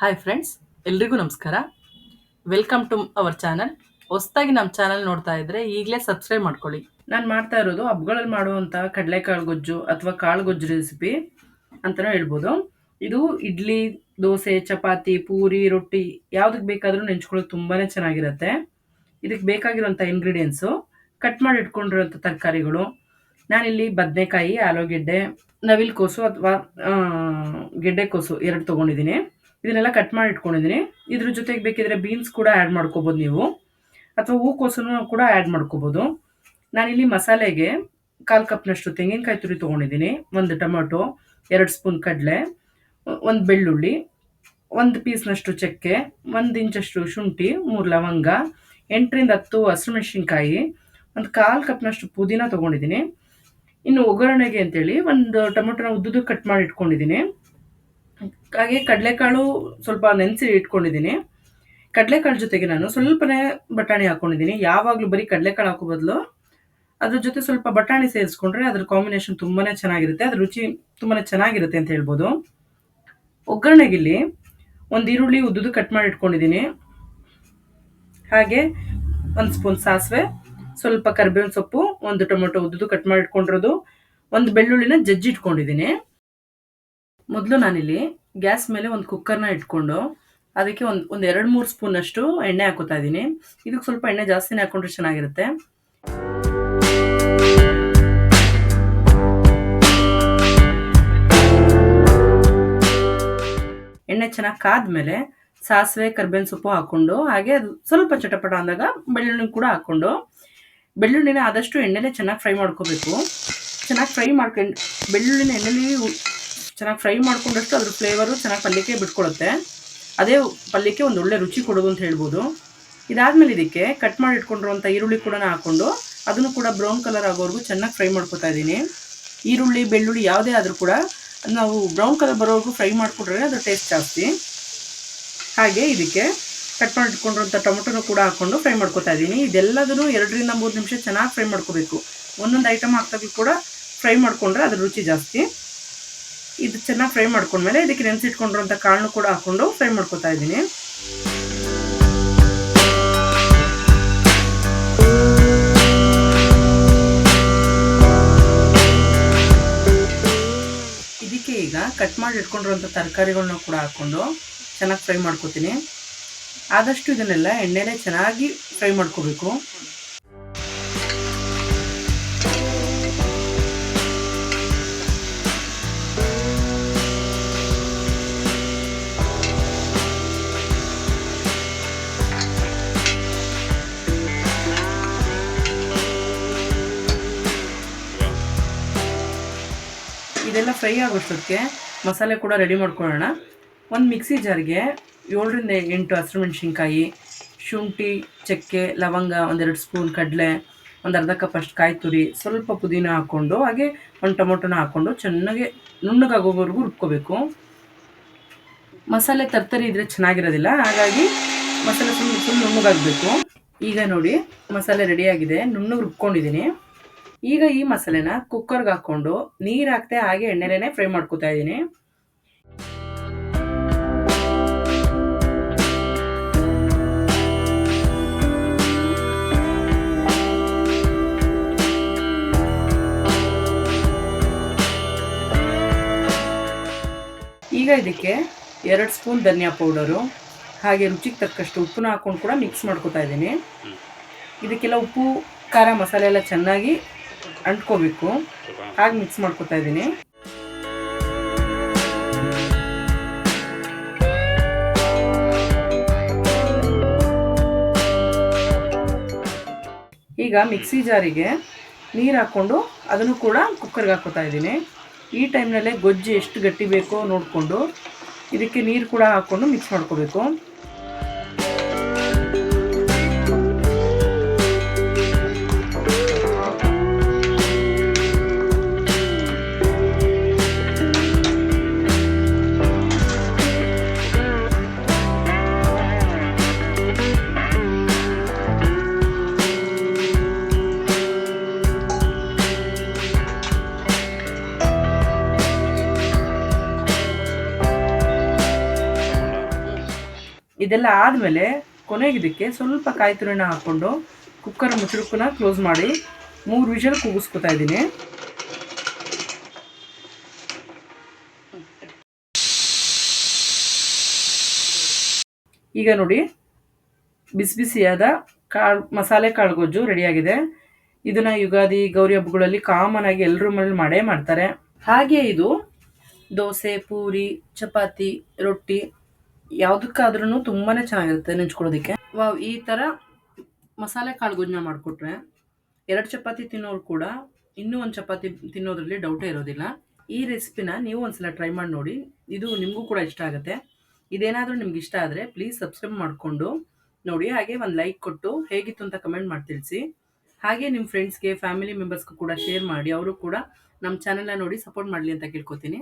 Hi friends ಎಲ್ರಿಗೂ ನಮಸ್ಕಾರ. Welcome to our channel ಹೊಸದಾಗಿ ನಮ್ಮ ಚಾನಲ್ ನೋಡ್ತಾ ಇದ್ರೆ ಈಗಲೇ ಸಬ್ಸ್ಕ್ರೈಬ್ ಮಾಡ್ಕೊಳ್ಳಿ. ನಾನು ಮಾಡ್ತಾ ಇರೋದು ಹಬ್ಬಗಳಲ್ಲಿ ಮಾಡುವಂಥ ಕಡಲೆಕಾಳು ಗೊಜ್ಜು ಅಥವಾ ಕಾಳು ಗೊಜ್ಜು ರೆಸಿಪಿ ಅಂತಲೂ ಹೇಳ್ಬೋದು. ಇದು ಇಡ್ಲಿ, ದೋಸೆ, ಚಪಾತಿ, ಪೂರಿ, ರೊಟ್ಟಿ ಯಾವುದಕ್ಕೆ ಬೇಕಾದರೂ ನೆಂಚ್ಕೊಳ್ಳೋದು ತುಂಬಾ ಚೆನ್ನಾಗಿರುತ್ತೆ. ಇದಕ್ಕೆ ಬೇಕಾಗಿರುವಂಥ ಇಂಗ್ರೀಡಿಯೆಂಟ್ಸು ಕಟ್ ಮಾಡಿ ಇಟ್ಕೊಂಡಿರೋಂಥ ತರಕಾರಿಗಳು. ನಾನಿಲ್ಲಿ ಬದನೆಕಾಯಿ, ಆಲೂಗೆಡ್ಡೆ, ನವಿಲುಕೋಸು ಅಥವಾ ಗೆಡ್ಡೆಕೋಸು ಎರಡು ತೊಗೊಂಡಿದ್ದೀನಿ. ಇದನ್ನೆಲ್ಲ ಕಟ್ ಮಾಡಿ ಇಟ್ಕೊಂಡಿದ್ದೀನಿ. ಇದ್ರ ಜೊತೆಗೆ ಬೇಕಿದ್ರೆ ಬೀನ್ಸ್ ಕೂಡ ಆ್ಯಡ್ ಮಾಡ್ಕೋಬೋದು ನೀವು. ಅಥವಾ ಹೂಕೋಸನ್ನು ಕೂಡ ಆ್ಯಡ್ ಮಾಡ್ಕೋಬೋದು. ನಾನಿಲ್ಲಿ ಮಸಾಲೆಗೆ ಕಾಲು ಕಪ್ನಷ್ಟು ತೆಂಗಿನಕಾಯಿ ತುರಿ ತೊಗೊಂಡಿದ್ದೀನಿ. ಒಂದು ಟೊಮೊಟೊ, ಎರಡು ಸ್ಪೂನ್ ಕಡಲೆ, ಒಂದು ಬೆಳ್ಳುಳ್ಳಿ, ಒಂದು ಪೀಸ್ನಷ್ಟು ಚಕ್ಕೆ, ಒಂದು ಇಂಚಷ್ಟು ಶುಂಠಿ, ಮೂರು ಲವಂಗ, ಎಂಟರಿಂದ ಹತ್ತು ಹಸಿಮೆಣ್ಸಿನ್ಕಾಯಿ, ಒಂದು ಕಾಲು ಕಪ್ನಷ್ಟು ಪುದೀನ ತೊಗೊಂಡಿದ್ದೀನಿ. ಇನ್ನು ಒಗ್ಗರಣೆಗೆ ಅಂತೇಳಿ ಒಂದು ಟೊಮೊಟೊನ ಉದ್ದುದು ಕಟ್ ಮಾಡಿ ಇಟ್ಕೊಂಡಿದ್ದೀನಿ. ಹಾಗೆ ಕಡಲೆಕಾಳು ಸ್ವಲ್ಪ ನೆನೆಸಿ ಇಟ್ಕೊಂಡಿದ್ದೀನಿ. ಕಡಲೆಕಾಳು ಜೊತೆಗೆ ನಾನು ಸ್ವಲ್ಪನೇ ಬಟಾಣಿ ಹಾಕ್ಕೊಂಡಿದ್ದೀನಿ ಯಾವಾಗಲೂ ಬರೀ ಕಡಲೆಕಾಳು ಹಾಕೋ ಬದಲು ಅದ್ರ ಜೊತೆ ಸ್ವಲ್ಪ ಬಟಾಣಿ ಸೇರಿಸ್ಕೊಂಡ್ರೆ ಅದ್ರ ಕಾಂಬಿನೇಷನ್ ತುಂಬಾ ಚೆನ್ನಾಗಿರುತ್ತೆ. ಅದ್ರ ರುಚಿ ತುಂಬಾ ಚೆನ್ನಾಗಿರುತ್ತೆ ಅಂತ ಹೇಳ್ಬೋದು. ಒಗ್ಗರಣೆಗಿಲ್ಲಿ ಒಂದು ಈರುಳ್ಳಿ ಉದ್ದುದು ಕಟ್ ಮಾಡಿ ಇಟ್ಕೊಂಡಿದ್ದೀನಿ. ಹಾಗೆ ಒಂದು ಸ್ಪೂನ್ ಸಾಸಿವೆ, ಸ್ವಲ್ಪ ಕರಿಬೇವಿನ ಸೊಪ್ಪು, ಒಂದು ಟೊಮೆಟೊ ಉದ್ದುದು ಕಟ್ ಮಾಡಿ ಇಟ್ಕೊಂಡಿರೋದು, ಒಂದು ಬೆಳ್ಳುಳ್ಳಿನ ಜಜ್ಜಿ ಇಟ್ಕೊಂಡಿದ್ದೀನಿ. ಮೊದಲು ನಾನಿಲ್ಲಿ ಗ್ಯಾಸ್ ಮೇಲೆ ಒಂದು ಕುಕ್ಕರ್ನ ಇಟ್ಕೊಂಡು ಅದಕ್ಕೆ ಒಂದು ಒಂದು ಎರಡು ಮೂರು ಸ್ಪೂನಷ್ಟು ಎಣ್ಣೆ ಹಾಕೋತಾ ಇದ್ದೀನಿ. ಇದಕ್ಕೆ ಸ್ವಲ್ಪ ಎಣ್ಣೆ ಜಾಸ್ತಿನೇ ಹಾಕೊಂಡ್ರೆ ಚೆನ್ನಾಗಿರುತ್ತೆ. ಎಣ್ಣೆ ಚೆನ್ನಾಗಿ ಕಾದ್ಮೇಲೆ ಸಾಸಿವೆ, ಕರ್ಬೇವಿನ ಸೊಪ್ಪು ಹಾಕ್ಕೊಂಡು ಹಾಗೆ ಸ್ವಲ್ಪ ಚಟಪಟ ಅಂದಾಗ ಬೆಳ್ಳುಳ್ಳಿ ಕೂಡ ಹಾಕ್ಕೊಂಡು ಬೆಳ್ಳುಳ್ಳಿನ ಆದಷ್ಟು ಎಣ್ಣೆಲೆ ಚೆನ್ನಾಗಿ ಫ್ರೈ ಮಾಡ್ಕೋಬೇಕು. ಚೆನ್ನಾಗಿ ಫ್ರೈ ಮಾಡ್ಕೊಂಡು ಬೆಳ್ಳುಳ್ಳಿನ ಎಣ್ಣೆಲಿ ಚೆನ್ನಾಗಿ ಫ್ರೈ ಮಾಡ್ಕೊಂಡಷ್ಟು ಅದ್ರ ಫ್ಲೇವರು ಚೆನ್ನಾಗಿ ಪಲ್ಯಕ್ಕೆ ಬಿಟ್ಕೊಡುತ್ತೆ ಅದೇ ಪಲ್ಯಕ್ಕೆ ಒಂದು ಒಳ್ಳೆ ರುಚಿ ಕೊಡೋದು ಅಂತ ಹೇಳ್ಬೋದು. ಇದಾದಮೇಲೆ ಇದಕ್ಕೆ ಕಟ್ ಮಾಡಿ ಇಟ್ಕೊಂಡಿರುವಂಥ ಈರುಳ್ಳಿ ಕೂಡ ಹಾಕ್ಕೊಂಡು ಅದನ್ನು ಕೂಡ ಬ್ರೌನ್ ಕಲರ್ ಆಗೋವರೆಗೂ ಚೆನ್ನಾಗಿ ಫ್ರೈ ಮಾಡ್ಕೊತಾ ಇದ್ದೀನಿ. ಈರುಳ್ಳಿ, ಬೆಳ್ಳುಳ್ಳಿ ಯಾವುದೇ ಆದರೂ ಕೂಡ ನಾವು ಬ್ರೌನ್ ಕಲರ್ ಬರೋವರೆಗೂ ಫ್ರೈ ಮಾಡಿಕೊಟ್ರೆ ಅದು ಟೇಸ್ಟ್ ಜಾಸ್ತಿ. ಹಾಗೆ ಇದಕ್ಕೆ ಕಟ್ ಮಾಡಿ ಇಟ್ಕೊಂಡಿರುವಂಥ ಟೊಮೊಟೊನೂ ಕೂಡ ಹಾಕ್ಕೊಂಡು ಫ್ರೈ ಮಾಡ್ಕೊತಾ ಇದ್ದೀನಿ. ಇದೆಲ್ಲದನ್ನು ಎರಡರಿಂದ ಮೂರು ನಿಮಿಷ ಚೆನ್ನಾಗಿ ಫ್ರೈ ಮಾಡ್ಕೋಬೇಕು. ಒಂದೊಂದು ಐಟಮ್ ಹಾಕ್ತಾಗಲೂ ಕೂಡ ಫ್ರೈ ಮಾಡಿಕೊಂಡ್ರೆ ಅದ್ರ ರುಚಿ ಜಾಸ್ತಿ. ಇದು ಚೆನ್ನಾಗಿ ಫ್ರೈ ಮಾಡ್ಕೊಂಡ್ಮೇಲೆ ಇದಕ್ಕೆ ನೆನೆಸಿಟ್ಕೊಂಡಿರೋಂಥ ಕಾಳನ್ನು ಕೂಡ ಹಾಕ್ಕೊಂಡು ಫ್ರೈ ಮಾಡ್ಕೊತಾ ಇದ್ದೀನಿ. ಇದಕ್ಕೆ ಈಗ ಕಟ್ ಮಾಡಿ ಇಟ್ಕೊಂಡಿರುವಂಥ ತರಕಾರಿಗಳನ್ನ ಕೂಡ ಹಾಕ್ಕೊಂಡು ಚೆನ್ನಾಗಿ ಫ್ರೈ ಮಾಡ್ಕೊತೀನಿ. ಆದಷ್ಟು ಇದನ್ನೆಲ್ಲ ಎಣ್ಣೆಲೇ ಚೆನ್ನಾಗಿ ಫ್ರೈ ಮಾಡ್ಕೋಬೇಕು. ಇದೆಲ್ಲ ಫ್ರೈ ಆಗೋಷ್ಟೊತ್ತಿಗೆ ಮಸಾಲೆ ಕೂಡ ರೆಡಿ ಮಾಡ್ಕೊಳ್ಳೋಣ. ಒಂದು ಮಿಕ್ಸಿ ಜಾರ್ಗೆ ಏಳರಿಂದ ಎಂಟು ಹಸಿರು ಮೆಣಸಿನ್ಕಾಯಿ, ಶುಂಠಿ, ಚಕ್ಕೆ, ಲವಂಗ, ಒಂದೆರಡು ಸ್ಪೂನ್ ಕಡಲೆ, ಒಂದು ಅರ್ಧ ಕಪ್ ಅಷ್ಟು ಕಾಯಿ ತುರಿ, ಸ್ವಲ್ಪ ಪುದೀನ ಹಾಕ್ಕೊಂಡು ಹಾಗೆ ಒಂದು ಟೊಮೊಟೊನ ಹಾಕ್ಕೊಂಡು ಚೆನ್ನಾಗಿ ನುಣ್ಣಗಾಗೋವರೆಗೂ ರುಬ್ಕೋಬೇಕು. ಮಸಾಲೆ ತರ್ತರಿ ಇದ್ರೆ ಚೆನ್ನಾಗಿರೋದಿಲ್ಲ, ಹಾಗಾಗಿ ಮಸಾಲೆ ಫುಲ್ ಫುಲ್ ನುಣ್ಣಗಾಗಬೇಕು. ಈಗ ನೋಡಿ ಮಸಾಲೆ ರೆಡಿಯಾಗಿದೆ ನುಣ್ಣಗೆ ರುಬ್ಕೊಂಡಿದ್ದೀನಿ. ಈಗ ಈ ಮಸಾಲೆನ ಕುಕ್ಕರ್ಗೆ ಹಾಕ್ಕೊಂಡು ನೀರು ಹಾಕ್ತೆ ಹಾಗೆ ಎಣ್ಣೆಲೇನೆ ಫ್ರೈ ಮಾಡ್ಕೊತಾ ಇದ್ದೀನಿ. ಈಗ ಇದಕ್ಕೆ ಎರಡು ಸ್ಪೂನ್ ಧನಿಯಾ ಪೌಡರು ಹಾಗೆ ರುಚಿಗೆ ತಕ್ಕಷ್ಟು ಉಪ್ಪನ್ನ ಹಾಕ್ಕೊಂಡು ಕೂಡ ಮಿಕ್ಸ್ ಮಾಡ್ಕೊತಾ ಇದ್ದೀನಿ. ಇದಕ್ಕೆಲ್ಲ ಉಪ್ಪು ಖಾರ ಮಸಾಲೆ ಎಲ್ಲ ಚೆನ್ನಾಗಿ ಅಂಟ್ಕೋಬೇಕು. ಹಾಗೆ ಮಿಕ್ಸ್ ಮಾಡ್ಕೊತಾ ಇದ್ದೀನಿ. ಈಗ ಮಿಕ್ಸಿ ಜಾರಿಗೆ ನೀರು ಹಾಕ್ಕೊಂಡು ಅದನ್ನು ಕೂಡ ಕುಕ್ಕರ್ಗೆ ಹಾಕೋತಾ ಇದ್ದೀನಿ. ಈ ಟೈಮ್ನಲ್ಲೇ ಗೊಜ್ಜು ಎಷ್ಟು ಗಟ್ಟಿ ಬೇಕೋ ನೋಡಿಕೊಂಡು ಇದಕ್ಕೆ ನೀರು ಕೂಡ ಹಾಕ್ಕೊಂಡು ಮಿಕ್ಸ್ ಮಾಡ್ಕೋಬೇಕು. ಇದೆಲ್ಲ ಆದಮೇಲೆ ಕೊನೆಗೆ ಇದಕ್ಕೆ ಸ್ವಲ್ಪ ಕಾಯಿ ತುರಿನ ಹಾಕ್ಕೊಂಡು ಕುಕ್ಕರ್ ಮುಚ್ಚಳಕ್ಕನ್ನ ಕ್ಲೋಸ್ ಮಾಡಿ ಮೂರು ವಿಷಲ್ ಕೂಗಿಸ್ಕೊತಾ ಇದ್ದೀನಿ. ಈಗ ನೋಡಿ ಬಿಸಿ ಬಿಸಿಯಾದ ಕಾಳು, ಮಸಾಲೆ ಕಾಳು ಗೊಜ್ಜು ರೆಡಿಯಾಗಿದೆ. ಇದನ್ನ ಯುಗಾದಿ, ಗೌರಿ ಹಬ್ಬಗಳಲ್ಲಿ ಕಾಮನ್ ಆಗಿ ಎಲ್ಲರೂ ಮನೇಲಿ ಮಾಡೇ ಮಾಡ್ತಾರೆ. ಹಾಗೆ ಇದು ದೋಸೆ, ಪೂರಿ, ಚಪಾತಿ, ರೊಟ್ಟಿ ಯಾವುದಕ್ಕಾದ್ರೂ ತುಂಬಾನೇ ಚೆನ್ನಾಗಿರುತ್ತೆ ನೆಂಚ್ಕೊಳ್ಳೋದಕ್ಕೆ. ವಾವ್, ಈ ಥರ ಮಸಾಲೆ ಕಾಳು ಗೊಜ್ಜನ್ನ ಮಾಡಿಕೊಟ್ರೆ ಎರಡು ಚಪಾತಿ ತಿನ್ನೋರು ಕೂಡ ಇನ್ನೂ ಒಂದು ಚಪಾತಿ ತಿನ್ನೋದ್ರಲ್ಲಿ ಡೌಟೇ ಇರೋದಿಲ್ಲ. ಈ ರೆಸಿಪಿನ ನೀವು ಒಂದ್ಸಲ ಟ್ರೈ ಮಾಡಿ ನೋಡಿ. ಇದು ನಿಮಗೂ ಕೂಡ ಇಷ್ಟ ಆಗುತ್ತೆ. ಇದೇನಾದರೂ ನಿಮ್ಗೆ ಇಷ್ಟ ಆದರೆ ಪ್ಲೀಸ್ ಸಬ್ಸ್ಕ್ರೈಬ್ ಮಾಡಿಕೊಂಡು ನೋಡಿ. ಹಾಗೆ ಒಂದು ಲೈಕ್ ಕೊಟ್ಟು ಹೇಗಿತ್ತು ಅಂತ ಕಮೆಂಟ್ ಮಾಡಿ ತಿಳಿಸಿ. ಹಾಗೆ ನಿಮ್ಮ ಫ್ರೆಂಡ್ಸ್ಗೆ ಫ್ಯಾಮಿಲಿ ಮೆಂಬರ್ಸ್ಗೂ ಕೂಡ ಶೇರ್ ಮಾಡಿ. ಅವರು ಕೂಡ ನಮ್ಮ ಚಾನೆಲ್ನ ನೋಡಿ ಸಪೋರ್ಟ್ ಮಾಡಲಿ ಅಂತ ಕೇಳ್ಕೊತೀನಿ.